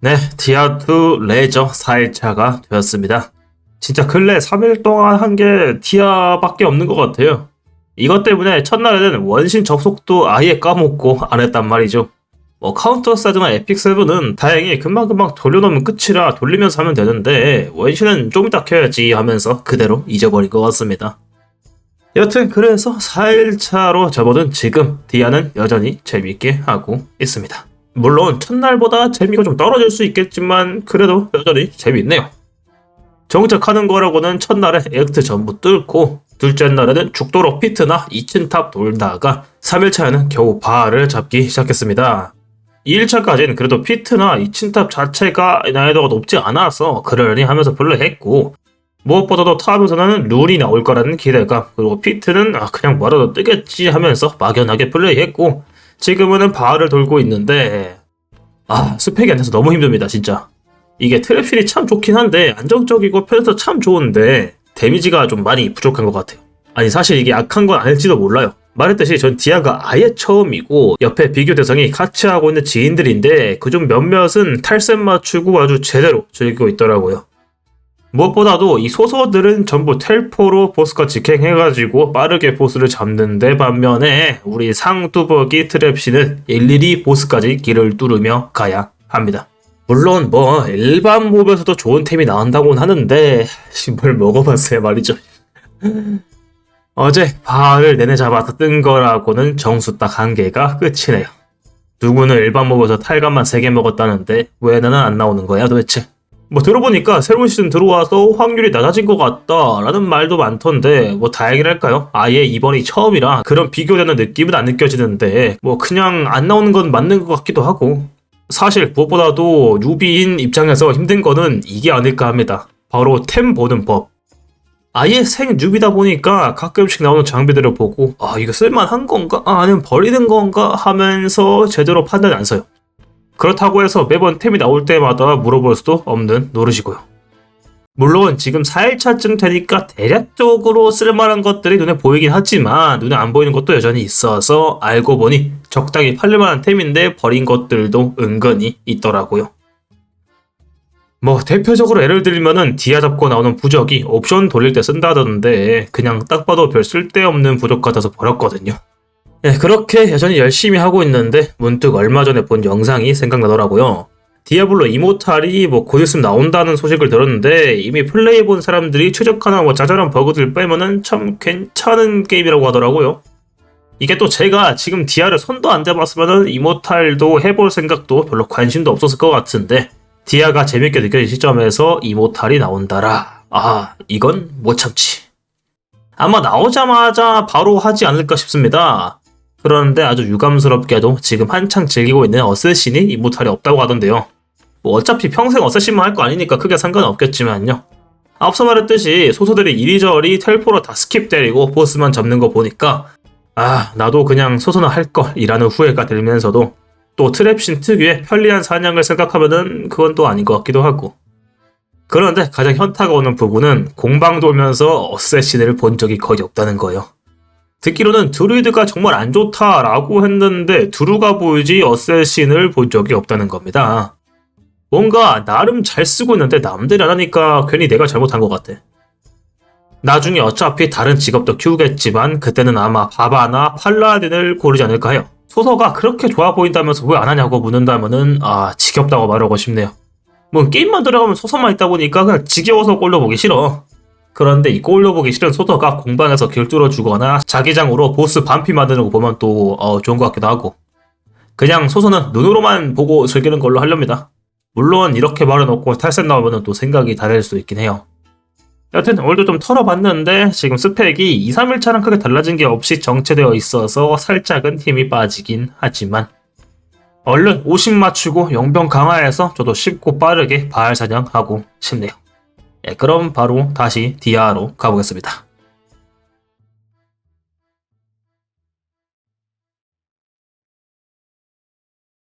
네, 디아2 레저 4일차가 되었습니다. 진짜 근래 3일 동안 한 게 디아밖에 없는 것 같아요. 이것 때문에 첫날에는 원신 접속도 아예 까먹고 안 했단 말이죠. 뭐 카운터 사드나 에픽7은 다행히 금방금방 돌려놓으면 끝이라 돌리면서 하면 되는데 원신은 좀 이따 켜야지 하면서 그대로 잊어버린 것 같습니다. 여튼 그래서 4일차로 접어든 지금 디아는 여전히 재밌게 하고 있습니다. 물론 첫날보다 재미가 좀 떨어질 수 있겠지만 그래도 여전히 재밌네요. 정착하는 거라고는 첫날에 액트 전부 뚫고 둘째 날에는 죽도록 피트나 2층 탑 돌다가 3일차에는 겨우 바를 잡기 시작했습니다. 2일차까지는 그래도 피트나 2층 탑 자체가 난이도가 높지 않아서 그러려니 하면서 플레이했고 무엇보다도 탑에서는 룰이 나올 거라는 기대감 그리고 피트는 아 그냥 뭐라도 뜨겠지 하면서 막연하게 플레이했고 지금은 바를 돌고 있는데 아 스펙이 안 돼서 너무 힘듭니다 진짜. 이게 트랩실이 참 좋긴 한데 안정적이고 편해서 참 좋은데 데미지가 좀 많이 부족한 것 같아요. 아니 사실 이게 악한 건 아닐지도 몰라요. 말했듯이 전 디아가 아예 처음이고 옆에 비교 대상이 같이 하고 있는 지인들인데 그중 몇몇은 탈셈 맞추고 아주 제대로 즐기고 있더라고요 무엇보다도 이 소서들은 전부 텔포로 보스가 직행해가지고 빠르게 보스를 잡는데 반면에 우리 상뚜벅이 트랩씨는 일일이 보스까지 길을 뚫으며 가야 합니다. 물론 뭐 일반 몹에서도 좋은 템이 나온다고는 하는데 뭘 먹어봤어요 말이죠. 어제 바를 내내 잡아서 뜬 거라고는 정수 딱 한 개가 끝이네요. 누구는 일반 몹에서 탈감만 3개 먹었다는데 왜 나는 안 나오는 거야 도대체? 뭐 들어보니까 새로운 시즌 들어와서 확률이 낮아진 것 같다라는 말도 많던데 뭐 다행이랄까요? 아예 이번이 처음이라 그런 비교되는 느낌은 안 느껴지는데 뭐 그냥 안 나오는 건 맞는 것 같기도 하고 사실 무엇보다도 뉴비인 입장에서 힘든 거는 이게 아닐까 합니다. 바로 템 보는 법. 아예 생 뉴비다 보니까 가끔씩 나오는 장비들을 보고 아 이거 쓸만한 건가? 아, 아니면 버리는 건가? 하면서 제대로 판단이 안 서요. 그렇다고 해서 매번 템이 나올 때마다 물어볼 수도 없는 노릇이고요. 물론 지금 4일차쯤 되니까 대략적으로 쓸만한 것들이 눈에 보이긴 하지만 눈에 안 보이는 것도 여전히 있어서 알고 보니 적당히 팔릴만한 템인데 버린 것들도 은근히 있더라고요. 뭐 대표적으로 예를 들면은 디아 잡고 나오는 부적이 옵션 돌릴 때 쓴다던데 그냥 딱 봐도 별 쓸데없는 부적 같아서 버렸거든요. 네, 그렇게 여전히 열심히 하고 있는데 문득 얼마 전에 본 영상이 생각나더라고요. 디아블로 이모탈이 뭐 곧 있으면 나온다는 소식을 들었는데 이미 플레이해본 사람들이 최적화나 뭐 짜잘한 버그들 빼면은 참 괜찮은 게임이라고 하더라고요. 이게 또 제가 지금 디아를 손도 안 대봤으면은 이모탈도 해볼 생각도 별로 관심도 없었을 것 같은데 디아가 재밌게 느껴진 시점에서 이모탈이 나온다라. 아, 이건 못 참지. 아마 나오자마자 바로 하지 않을까 싶습니다. 그런데 아주 유감스럽게도 지금 한창 즐기고 있는 어쌔신이 이모탈이 없다고 하던데요. 뭐 어차피 평생 어쌔신만 할 거 아니니까 크게 상관은 없겠지만요. 앞서 말했듯이 소소들이 이리저리 텔포로 다 스킵 때리고 보스만 잡는 거 보니까 아 나도 그냥 소소나 할 걸이라는 후회가 들면서도 또 트랩신 특유의 편리한 사냥을 생각하면은 그건 또 아닌 것 같기도 하고 그런데 가장 현타가 오는 부분은 공방 돌면서 어쌔신을 본 적이 거의 없다는 거예요. 듣기로는 드루이드가 정말 안 좋다라고 했는데 두루가 보이지 어쌔신을 본 적이 없다는 겁니다. 뭔가 나름 잘 쓰고 있는데 남들이 안 하니까 괜히 내가 잘못한 것 같아. 나중에 어차피 다른 직업도 키우겠지만 그때는 아마 바바나 팔라딘을 고르지 않을까 해요. 소서가 그렇게 좋아 보인다면서 왜 안 하냐고 묻는다면은 아 지겹다고 말하고 싶네요. 뭐 게임만 들어가면 소서만 있다 보니까 그냥 지겨워서 꼴려보기 싫어. 그런데 이 꼴려보기 싫은 소서가 공방에서 길 뚫어주거나 자기장으로 보스 반피 만드는 거 보면 또 어, 좋은 것 같기도 하고 그냥 소서는 눈으로만 보고 즐기는 걸로 하렵니다. 물론 이렇게 말해놓고 탈색 나오면 또 생각이 다를 수 있긴 해요. 여튼 오늘도 좀 털어봤는데 지금 스펙이 2, 3일차랑 크게 달라진 게 없이 정체되어 있어서 살짝은 힘이 빠지긴 하지만 얼른 50 맞추고 용병 강화해서 저도 쉽고 빠르게 바알 사냥하고 싶네요. 예, 그럼 바로 다시 디아로 가보겠습니다.